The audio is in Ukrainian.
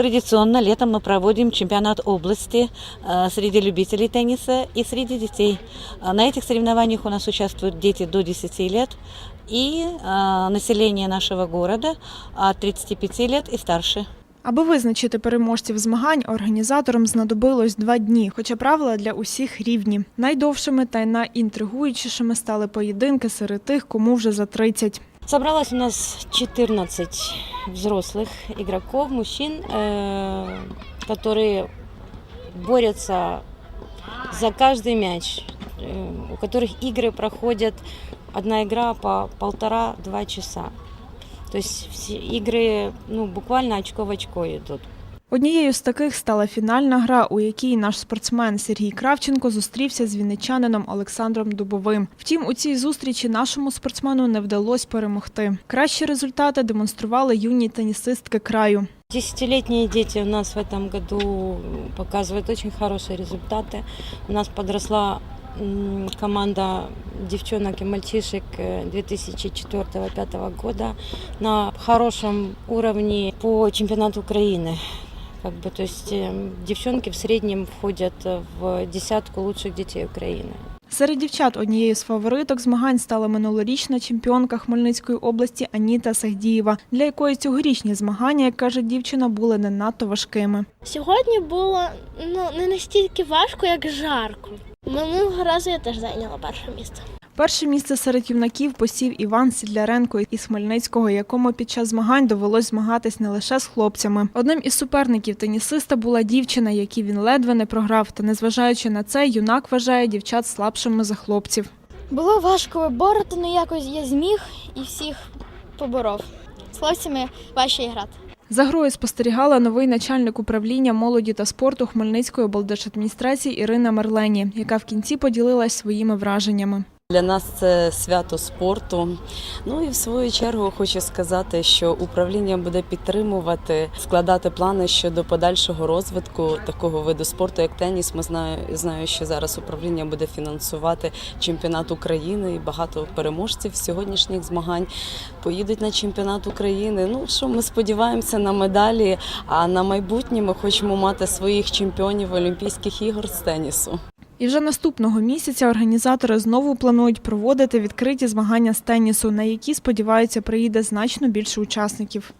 Традиционно летом мы проводим чемпионат области э, среди любителей тенниса и среди детей. А На этих соревнованиях у нас участвуют дети до 10 лет и э, население нашего города от 35 лет и старше. Аби визначити переможців змагань, організаторам знадобилось два дні, хоча правила для усіх рівні. Найдовшими та найінтригуючішими стали поєдинки серед тих, кому вже за 30. Собралось у нас 14 взрослых игроков, мужчин, э, которые борются за каждый мяч, э, у которых игры проходят одна игра по полтора-два часа. То есть все игры ну, буквально очко в очко идут. Однією з таких стала фінальна гра, у якій наш спортсмен Сергій Кравченко зустрівся з вінничанином Олександром Дубовим. Втім, у цій зустрічі нашому спортсмену не вдалося перемогти. Кращі результати демонстрували юні тенісистки краю. Десятилетние дети у нас в этом году показывают очень хорошие результаты. У нас подросла м, команда девчонок и мальчишек э, 2004-2005 года на хорошем уровне по чемпионату Украины. Как бы, то есть э, девчонки в среднем входят в десятку лучших детей Украины. Серед дівчат однією з фавориток змагань стала минулорічна чемпіонка Хмельницької області Аніта Сагдієва, для якої цьогорічні змагання, як каже дівчина, були не надто важкими. Сьогодні було ну не настільки важко, як жарко. Минулого разу я теж зайняла перше місце. Перше місце серед юнаків посів Іван Сідляренко із Хмельницького, якому під час змагань довелось змагатись не лише з хлопцями. Одним із суперників тенісиста була дівчина, якій він ледве не програв. Та незважаючи на це, юнак вважає дівчат слабшими за хлопців. Було важко вибороти, але якось я зміг і всіх поборов. З хлопцями важче грати. За грою спостерігала новий начальник управління молоді та спорту Хмельницької облдержадміністрації Ірина Мерлені, яка в кінці поділилась своїми враженнями. Для нас це свято спорту. Ну і в свою чергу хочу сказати, що управління буде підтримувати, складати плани щодо подальшого розвитку такого виду спорту, як теніс. Ми знаю, знаю, що зараз управління буде фінансувати чемпіонат України і багато переможців сьогоднішніх змагань поїдуть на чемпіонат України. Ну що ми сподіваємося на медалі. А на майбутнє ми хочемо мати своїх чемпіонів Олімпійських ігор з тенісу. І вже наступного місяця організатори знову планують проводити відкриті змагання з тенісу, на які сподіваються приїде значно більше учасників.